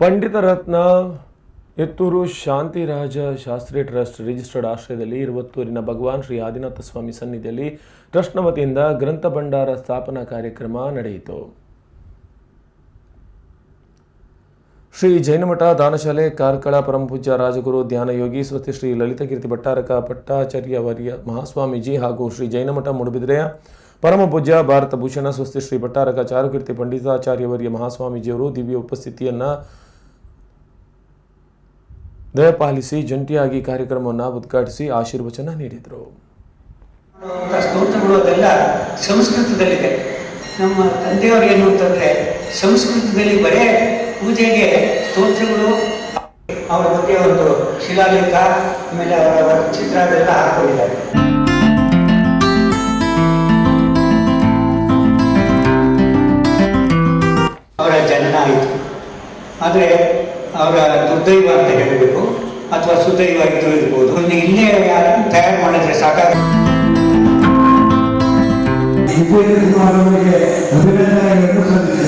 ಪಂಡಿತ Ratna Ettur Shantiraja Shastri trust registered ಆಶ್ರಯದಲ್ಲಿ ಇರುವತ್ತೂರಿನ ಭಗವಾನ್ ಶ್ರೀ ಆದಿನಾಥ ಸ್ವಾಮಿ ಸನ್ನಿಧಿಯಲ್ಲಿ ಟ್ರಸ್ಟ್ನ ವತಿಯಿಂದ ಗ್ರಂಥ ಭಂಡಾರ ಸ್ಥಾಪನಾ ಕಾರ್ಯಕ್ರಮ ನಡೆಯಿತು. ಶ್ರೀ ಜೈನಮಠ ದಾನಶಾಲೆ ಕಾರ್ಕಳ ಪರಮಪೂಜ್ಯ ರಾಜಗುರು ಧ್ಯಾನಯೋಗಿ, ಸ್ವಸ್ತಿ ಶ್ರೀ ಲಲಿತಕೀರ್ತಿ ಭಟ್ಟಾರಕ ಪಟ್ಟಾಚಾರ್ಯ ವರ್ಯ ಮಹಾಸ್ವಾಮೀಜಿ ಹಾಗೂ ಶ್ರೀ ಜೈನಮಠ ಮೂಡುಬಿದಿರೆಯ ಪರಮಪೂಜ್ಯ ಭಾರತ ಭೂಷಣ ಸ್ವಸ್ತಿ ಶ್ರೀ ಭಟ್ಟಾರಕ ಚಾರುಕೀರ್ತಿ ಪಂಡಿತಾಚಾರ್ಯವರ್ಯ ಮಹಾಸ್ವಾಮೀಜಿಯವರು ದಿವ್ಯ ಉಪಸ್ಥಿತಿಯನ್ನು ದಯಪಾಲಿಸಿ ಜಂಟಿಯಾಗಿ ಕಾರ್ಯಕ್ರಮವನ್ನು ಉದ್ಘಾಟಿಸಿ ಆಶೀರ್ವಚನ ನೀಡಿದರು. ಸ್ತೋತ್ರಗಳು ಅದೆಲ್ಲ ಸಂಸ್ಕೃತದಲ್ಲಿದೆ. ನಮ್ಮ ತಂದೆಯವರು ಏನು ಅಂತಂದ್ರೆ ಸಂಸ್ಕೃತದಲ್ಲಿ ಬರೇ ಪೂಜೆಗೆ ಸ್ತೋತ್ರಗಳು ಅವರ ಬಗ್ಗೆ ಒಂದು ಶಿಲಾಲೇಖ, ಆಮೇಲೆ ಅವರ ಚಿತ್ರ ಅದೆಲ್ಲ ಹಾಕೊಂಡಿದ್ದಾರೆ. ಅವರ ಜನನ ಆಯಿತು. ಆದರೆ ಅವರ ದುರ್ದೈವ ಅಂತ ಹೇಳಬೇಕು ಅಥವಾ ಸುದೈವ ಇದ್ದು ಇರ್ಬೋದು. ಇಲ್ಲೇ ತಯಾರು ಮಾಡಿದ್ರೆ ಸಾಕಾಗ ಅಭಿನಂದನೆಗಳನ್ನು ಸಲ್ಲಿಸಿದೆ